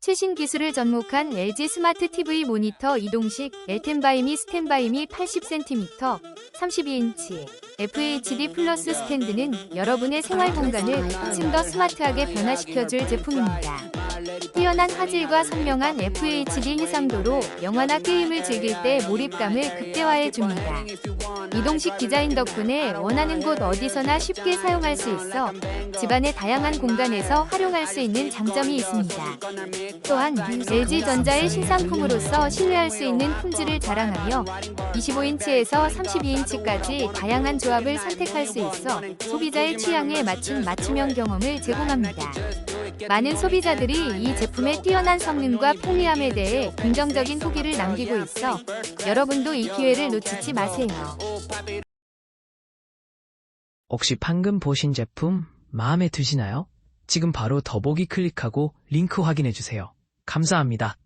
최신 기술을 접목한 LG 스마트 TV 모니터 이동식 엘텐바이미 스탠바이미 80cm 32인치 FHD 플러스 스탠드는 여러분의 생활 공간을 훨씬 더 스마트하게 변화시켜줄 제품입니다. 뛰어난 화질과 선명한 FHD 해상도로 영화나 게임을 즐길 때 몰입감을 극대화해 줍니다. 이동식 디자인 덕분에 원하는 곳 어디서나 쉽게 사용할 수 있어 집안의 다양한 공간에서 활용할 수 있는 장점이 있습니다. 또한 LG전자의 신상품으로서 신뢰할 수 있는 품질을 자랑하며 25인치에서 32인치까지 다양한 조합을 선택할 수 있어 소비자의 취향에 맞춘 맞춤형 경험을 제공합니다. 많은 소비자들이 이 제품의 뛰어난 성능과 편리함에 대해 긍정적인 후기를 남기고 있어 여러분도 이 기회를 놓치지 마세요. 혹시 방금 보신 제품 마음에 드시나요? 지금 바로 더보기 클릭하고 링크 확인해 주세요. 감사합니다.